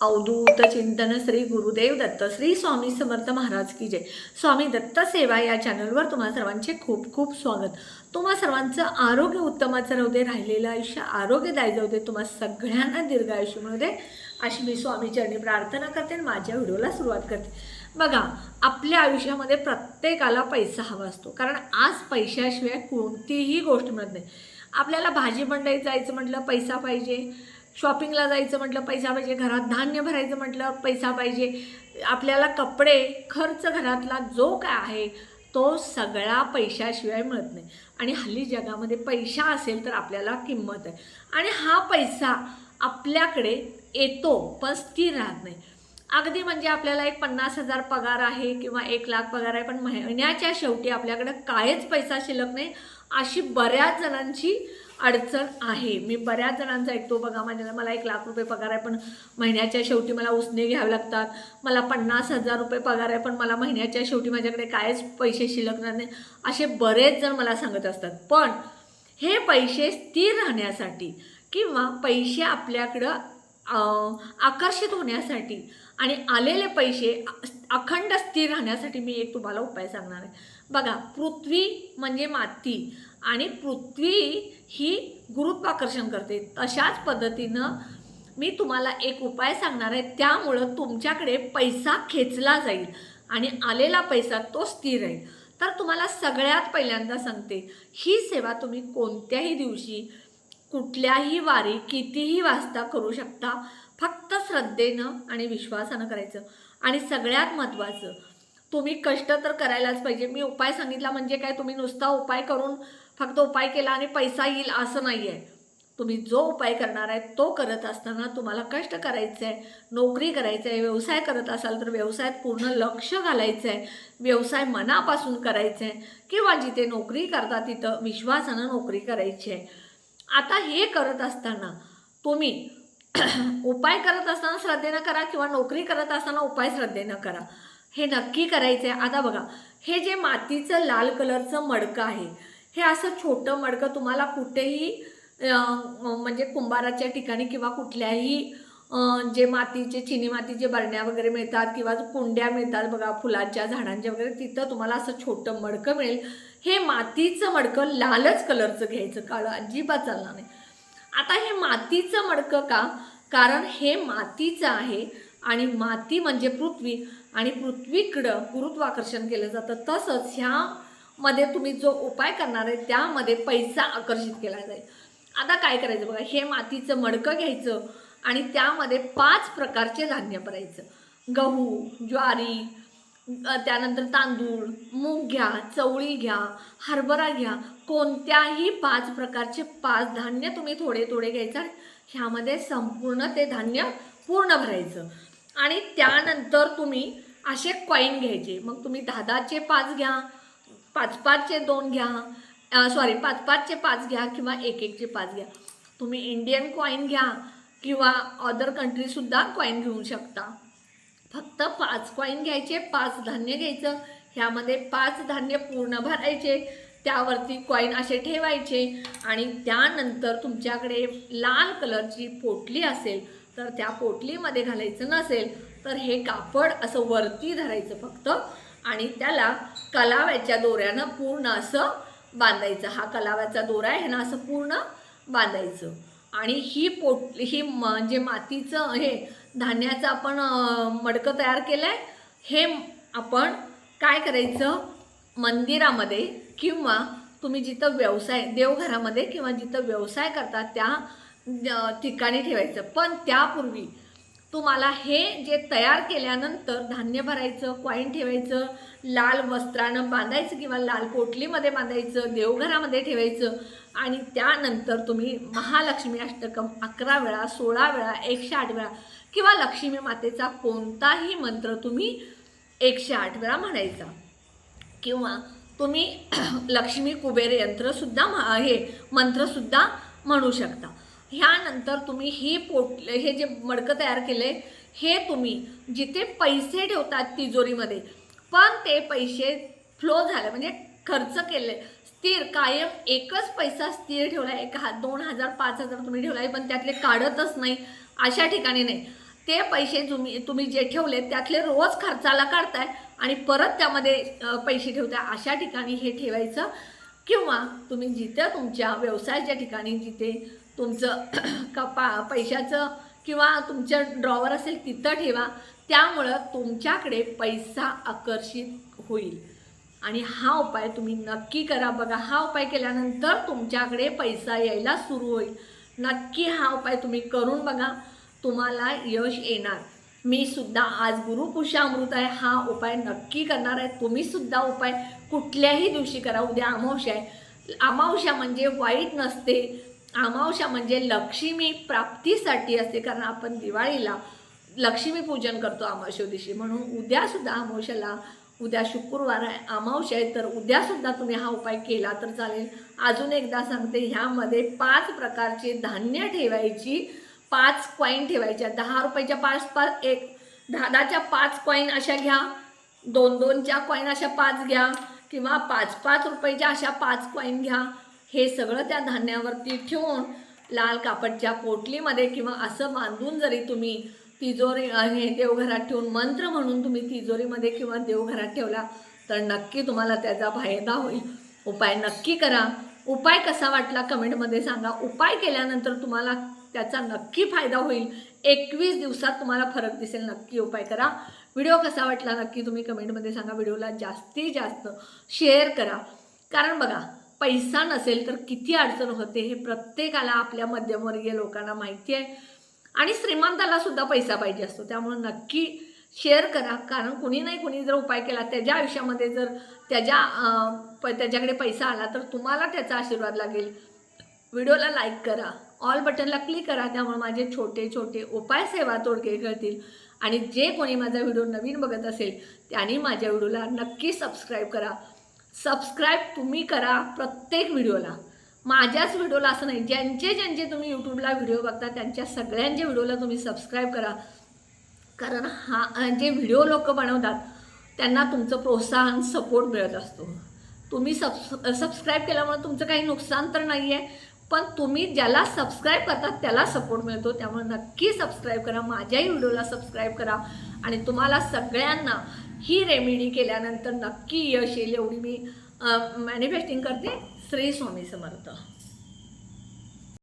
अवधूत चिंतन श्री गुरुदेव दत्त श्री स्वामी समर्थ महाराज की जय. स्वामी दत्त सेवा या चॅनलवर तुम्हा सर्वांचे खूप खूप स्वागत. तुम्हा सर्वांचं आरोग्य उत्तमाचं राहू दे राहिलेलं आयुष्य आरोग्यदायी जाऊ दे तुम्हा सगळ्यांना दीर्घ आयुष्य मिळू दे अशी मी स्वामी चरणी प्रार्थना करते आणि माझ्या व्हिडिओला सुरुवात करते. बघा आपल्या आयुष्यामध्ये प्रत्येकाला पैसा हवा असतो. कारण आज पैशाशिवाय कोणतीही गोष्ट मिळत नाही. आपल्याला भाजी मंडईत जायचं म्हटलं पैसा पाहिजे. शॉपिंगला जायचं म्हटलं पैसा पाहिजे घरात धान्य भरायचं म्हटलं पैसा पाहिजे. आपल्याला कपडे खर्च घरातला जो काय आहे तो सगळा पैशाशिवाय मिळत नाही. आणि हल्ली जगामध्ये पैसा असेल तर आपल्याला किंमत आहे. आणि हा पैसा आपल्याकडे येतो पण स्थिर राहत नाही. अगदी म्हणजे आपल्याला एक पन्नास हजार पगार आहे किंवा एक लाख पगार आहे पण महिन्याच्या शेवटी आपल्याकडे काहीच पैसा शिल्लक नाही अशी बऱ्याच जणांची अडचण आहे. मी बऱ्याच जणांचा ऐकतो. बघा माझ्या मला एक लाख रुपये पगार आहे पण महिन्याच्या शेवटी मला उसने घ्यावे लागतात. मला पन्नास हजार रुपये पगार आहे पण मला महिन्याच्या शेवटी माझ्याकडे कायच पैसे शिल्लक नाही. असे बरेच जण मला सांगत असतात. पण हे पैसे स्थिर राहण्यासाठी किंवा पैसे आपल्याकडं आकर्षित होण्यासाठी आणि आलेले पैसे अखंड स्थिर राहण्यासाठी मी एक तुम्हाला उपाय सांगणार आहे. बघा पृथ्वी म्हणजे माती. आणि पृथ्वी ही गुरुत्वाकर्षण करते. तशाच पद्धतीनं मी तुम्हाला एक उपाय सांगणार आहे. त्यामुळं तुमच्याकडे पैसा खेचला जाईल आणि आलेला पैसा तो स्थिर राहील. तर तुम्हाला सगळ्यात पहिल्यांदा सांगते ही सेवा तुम्ही कोणत्याही दिवशी कुठल्याही वारी कितीही वाजता करू शकता. फक्त श्रद्धेनं आणि विश्वासानं करायचं. आणि सगळ्यात महत्त्वाचं तुम्ही कष्ट तर करायलाच पाहिजे. मी उपाय सांगितला म्हणजे काय? तुम्ही नुसता उपाय करून फक्त उपाय केला आणि पैसा येईल असं नाही आहे तुम्ही जो उपाय करणार आहे तो करत असताना तुम्हाला कष्ट करायचं आहे नोकरी करायचं आहे व्यवसाय करत असाल तर व्यवसायात पूर्ण लक्ष घालायचं आहे व्यवसाय मनापासून करायचं आहे किंवा जिथे नोकरी करता तिथं विश्वासानं नोकरी करायची आहे आता हे करत असताना तुम्ही उपाय करत असताना श्रद्धेनं करा किंवा नोकरी करत असताना उपाय श्रद्धेनं करा. हे नक्की करायचं आहे आता बघा हे जे मातीचं लाल कलरचं मडकं आहे हे असं छोटं मडकं तुम्हाला कुठेही म्हणजे कुंभाराच्या ठिकाणी किंवा कुठल्याही जे मातीचे चिनी मातीचे बरण्या वगैरे मिळतात किंवा कुंड्या मिळतात बघा फुलांच्या झाडांच्या वगैरे तिथं तुम्हाला असं छोटं मडकं मिळेल. हे मातीचं मडकं लालच कलरचं घ्यायचं काळं अजिबात चालणार नाही. आता हे मातीचं मडकं का? कारण हे मातीचं आहे आणि माती म्हणजे पृथ्वी आणि पृथ्वीकडं गुरुत्वाकर्षण केलं जातं. तसंच ह्या मध्ये तुम्ही जो उपाय करणार आहे त्यामध्ये पैसा आकर्षित केला जाईल. आता काय करायचं बघा हे मातीचं मडकं घ्यायचं आणि त्यामध्ये पाच प्रकारचे धान्य भरायचं. गहू ज्वारी त्यानंतर तांदूळ मूग घ्या चवळी घ्या हरभरा घ्या कोणत्याही पाच प्रकारचे पाच धान्य तुम्ही थोडे थोडे घ्यायचं ह्यामध्ये संपूर्ण ते धान्य पूर्ण भरायचं. आणि त्यानंतर तुम्ही असे कॉईन घ्यायचे. मग तुम्ही दहा दहाचे पाच घ्या पाच पाचचे दोन घ्या. सॉरी पाच पाचचे पाच घ्या किंवा एक एकचे पाच घ्या. तुम्ही इंडियन कॉईन घ्या किंवा अदर कंट्रीसुद्धा कॉईन घेऊ शकता. फक्त पाच कॉईन घ्यायचे पाच धान्य घ्यायचं. ह्यामध्ये पाच धान्य पूर्ण भरायचे. त्यावरती कॉईन असे ठेवायचे आणि त्यानंतर तुमच्याकडे लाल कलरची पोटली असेल तर त्या पोटलीमध्ये घालायचं नसेल तर हे कापड असं वरती धरायचं फक्त. आणि त्याला कलाव्याच्या दोऱ्यानं पूर्ण असं बांधायचं. हा कलाव्याचा दोरा आहे ना असं पूर्ण बांधायचं. आणि ही पोट ही म जे मातीचं हे धान्याचं आपण मडकं तयार केलं आहे हे आपण काय करायचं? मंदिरामध्ये किंवा तुम्ही जिथं व्यवसाय देवघरामध्ये किंवा जिथं व्यवसाय करता त्या ठिकाणी ठेवायचं. पण त्यापूर्वी तुम्हाला हे जे तयार केल्यानंतर धान्य भरायचं कॉईन ठेवायचं लाल वस्त्रानं बांधायचं किंवा लाल पोटलीमध्ये बांधायचं देवघरामध्ये ठेवायचं आणि त्यानंतर तुम्ही महालक्ष्मी अष्टकम अकरा वेळा सोळा वेळा एकशे आठ वेळा किंवा लक्ष्मी मातेचा कोणताही मंत्र तुम्ही एकशे आठ वेळा म्हणायचा. किंवा तुम्ही लक्ष्मी कुबेर यंत्रसुद्धा म हे मंत्रसुद्धा म्हणू शकता. ह्यानंतर तुम्ही ही पोट हे जे मडकं तयार केले हे तुम्ही जिथे पैसे ठेवतात तिजोरीमध्ये पण ते पैसे फ्लो झाले म्हणजे खर्च केले. स्थिर कायम एकच पैसा स्थिर ठेवला एक हा दोन हजार पाच हजार तुम्ही ठेवला आहे पण त्यातले काढतच नाही अशा ठिकाणी नाही. ते पैसे तुम्ही तुम्ही जे ठेवले त्यातले रोज खर्चाला काढताय आणि परत त्यामध्ये पैसे ठेवताय अशा ठिकाणी हे ठेवायचं. किंवा तुम्ही जिथे तुमच्या व्यवसायाच्या ठिकाणी जिथे तुमचं कपा पैशाचं किंवा तुमचं ड्रॉवर असेल तिथं ठेवा. त्यामुळं तुमच्याकडे पैसा आकर्षित होईल. आणि हा उपाय तुम्ही नक्की करा. बघा हा उपाय केल्यानंतर तुमच्याकडे पैसा यायला सुरू होईल. नक्की हा उपाय तुम्ही करून बघा. तुम्हाला यश येणार. मी सुद्धा आज गुरुपुषा अमृत आहे. हा उपाय नक्की करणार आहे. तुम्ही सुद्धा उपाय कुठल्याही दिवशी करा. उद्या अमावश्या आहे. अमावश्या म्हणजे वाईट नसते. अमावस्या म्हणजे लक्ष्मी प्राप्तीसाठी असते कारण आपण दिवाळीला लक्ष्मी पूजन करतो अमावस्या दिवशी. म्हणून उद्यासुद्धा अमावश्याला अमावस्याला उद्या शुक्रवार आहे अमावस्या आहे तर उद्यासुद्धा तुम्ही हा उपाय केला तर चालेल. अजून एकदा सांगते ह्यामध्ये पाच प्रकारचे धान्य ठेवायची पाच कॉईन ठेवायच्या दहा रुपयाच्या पाच पाच एक दहाच्या पाच कॉईन अशा घ्या दोन दोनच्या कॉईन अशा पाच घ्या किंवा पाच पाच रुपयाच्या अशा पाच कॉईन घ्या. हे सगळं त्या धान्यावरती ठेवून लाल कापडच्या पोटलीमध्ये किंवा असं बांधून जरी तुम्ही तिजोरी हे देवघरात ठेवून मंत्र म्हणून तुम्ही तिजोरीमध्ये किंवा देवघरात ठेवला तर नक्की तुम्हाला त्याचा फायदा होईल. उपाय नक्की करा. उपाय कसा वाटला कमेंटमध्ये सांगा. उपाय केल्यानंतर तुम्हाला त्याचा नक्की फायदा होईल. एकवीस दिवसात तुम्हाला फरक दिसेल. नक्की उपाय करा. व्हिडिओ कसा वाटला नक्की तुम्ही कमेंटमध्ये सांगा. व्हिडिओला जास्तीत जास्त शेअर करा. कारण बघा पैसा नसेल तर किती अडचण होते हे प्रत्येकाला आपल्या मध्यमवर्गीय लोकांना माहिती आहे. आणि श्रीमंताला सुद्धा पैसा पाहिजे असतो. त्यामुळे नक्की शेअर करा. कारण कुणी नाही कुणी जर उपाय केला त्याच्या आयुष्यामध्ये जर त्याच्या प त्याच्याकडे पैसा आला तर तुम्हाला त्याचा आशीर्वाद लागेल. व्हिडिओला लाईक करा. ऑल बटनला क्लिक करा. त्यामुळे माझे छोटे छोटे उपाय सेवा तोडगे कळतील आणि जे कोणी माझा व्हिडिओ नवीन बघत असेल त्यांनी माझ्या व्हिडिओला नक्की सबस्क्राईब करा. सबस्क्राईब तुम्ही करा प्रत्येक व्हिडिओला. माझ्याच व्हिडिओला असं नाही ज्यांचे ज्यांचे तुम्ही यूट्यूबला व्हिडिओ बघता त्यांच्या सगळ्यांच्या व्हिडिओला तुम्ही सबस्क्राईब करा. कारण हा जे व्हिडिओ लोक बनवतात त्यांना तुमचं प्रोत्साहन सपोर्ट मिळत असतो. तुम्ही सबस सबस्क्राईब केल्यामुळे तुमचं काही नुकसान तर नाही आहे पण तुम्ही ज्याला सबस्क्राईब करतात त्याला सपोर्ट मिळतो. त्यामुळे नक्की सबस्क्राईब करा माझ्याही व्हिडिओला सबस्क्राईब करा. आणि तुम्हाला सगळ्यांना ही रेमेडी केल्यानंतर नक्की यश येईल एवढी मी मॅनिफेस्टिंग करते श्री स्वामी समर्थ.